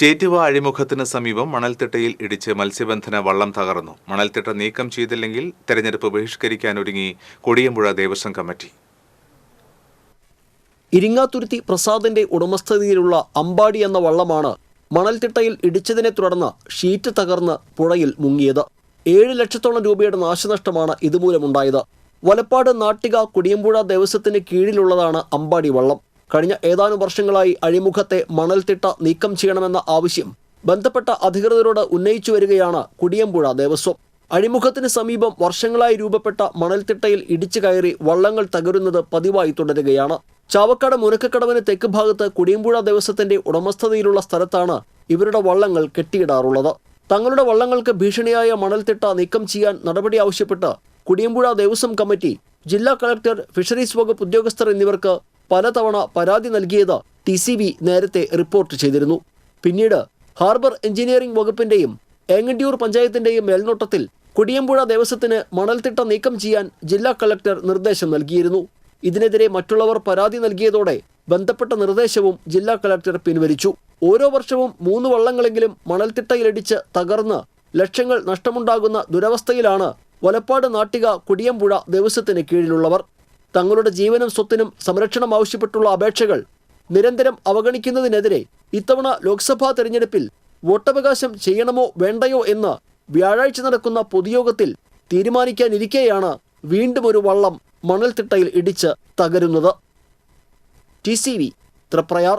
ചേറ്റുവ അഴിമുഖത്തിന് സമീപം മണൽത്തിട്ടയിൽ ഇടിച്ച് മത്സ്യബന്ധന വള്ളം തകർന്നു. മണൽത്തിട്ട നീക്കം ചെയ്തില്ലെങ്കിൽ തെരഞ്ഞെടുപ്പ് ബഹിഷ്കരിക്കാനൊരുങ്ങി കൊടിയമ്പുഴ ദേവസ്വം കമ്മിറ്റി. ഇരിങ്ങാതുരുത്തി പ്രസാദിന്റെ ഉടമസ്ഥതയിലുള്ള അമ്പാടി എന്ന വള്ളമാണ് മണൽത്തിട്ടയിൽ ഇടിച്ചതിനെ തുടർന്ന് ഷീറ്റ് തകർന്ന് പുഴയിൽ മുങ്ങിയത്. ഏഴ് ലക്ഷത്തോളം രൂപയുടെ നാശനഷ്ടമാണ് ഇതുമൂലമുണ്ടായത്. വലപ്പാട് നാട്ടിക കുടിയമ്പുഴ ദേവസ്വത്തിന് കീഴിലുള്ളതാണ് അമ്പാടി വള്ളം. കഴിഞ്ഞ ഏതാനും വർഷങ്ങളായി അഴിമുഖത്തെ മണൽത്തിട്ട നീക്കം ചെയ്യണമെന്ന ആവശ്യം ബന്ധപ്പെട്ട അധികൃതരോട് ഉന്നയിച്ചു വരികയാണ് കുടിയമ്പുഴ ദേവസ്വം. അഴിമുഖത്തിന് സമീപം വർഷങ്ങളായി രൂപപ്പെട്ട മണൽത്തിട്ടയിൽ ഇടിച്ചു കയറി വള്ളങ്ങൾ തകരുന്നത് പതിവായി തുടരുകയാണ്. ചാവക്കാട് മുനക്കക്കടവിന് തെക്ക് ഭാഗത്ത് കുടിയമ്പുഴ ദേവസ്വത്തിന്റെ ഉടമസ്ഥതയിലുള്ള സ്ഥലത്താണ് ഇവരുടെ വള്ളങ്ങൾ കെട്ടിയിടാറുള്ളത്. തങ്ങളുടെ വള്ളങ്ങൾക്ക് ഭീഷണിയായ മണൽത്തിട്ട നീക്കം ചെയ്യാൻ നടപടി ആവശ്യപ്പെട്ട് കുടിയമ്പുഴ ദേവസ്വം കമ്മിറ്റി ജില്ലാ കളക്ടർ ഫിഷറീസ് വകുപ്പ് ഉദ്യോഗസ്ഥർ എന്നിവർക്ക് പലതവണ പരാതി നൽകിയത് ടി സി ബി നേരത്തെ റിപ്പോർട്ട് ചെയ്തിരുന്നു. പിന്നീട് ഹാർബർ എഞ്ചിനീയറിംഗ് വകുപ്പിന്റെയും ഏങ്ങണ്ടിയൂർ പഞ്ചായത്തിന്റെയും മേൽനോട്ടത്തിൽ കുടിയമ്പുഴ ദേവസ്വത്തിന് മണൽത്തിട്ട നീക്കം ചെയ്യാൻ ജില്ലാ കളക്ടർ നിർദ്ദേശം നൽകിയിരുന്നു. ഇതിനെതിരെ മറ്റുള്ളവർ പരാതി നൽകിയതോടെ ബന്ധപ്പെട്ട നിർദ്ദേശവും ജില്ലാ കളക്ടർ പിൻവലിച്ചു. ഓരോ വർഷവും മൂന്ന് വള്ളങ്ങളെങ്കിലും മണൽത്തിട്ടയിലിടിച്ച് തകർന്ന് ലക്ഷങ്ങൾ നഷ്ടമുണ്ടാകുന്ന ദുരവസ്ഥയിലാണ് വലപ്പാട് നാട്ടിക കുടിയമ്പുഴ ദേവസ്വത്തിന് കീഴിലുള്ളവർ. തങ്ങളുടെ ജീവനും സ്വത്തിനും സംരക്ഷണം ആവശ്യപ്പെട്ടുള്ള അപേക്ഷകൾ നിരന്തരം അവഗണിക്കുന്നതിനെതിരെ ഇത്തവണ ലോക്സഭാ തെരഞ്ഞെടുപ്പിൽ വോട്ടവകാശം ചെയ്യണമോ വേണ്ടയോ എന്ന് വ്യാഴാഴ്ച നടക്കുന്ന പൊതുയോഗത്തിൽ തീരുമാനിക്കാനിരിക്കെയാണ് വീണ്ടും ഒരു വള്ളം മണൽത്തിട്ടയിൽ ഇടിച്ച് തകരുന്നത്. T C V Thriprayar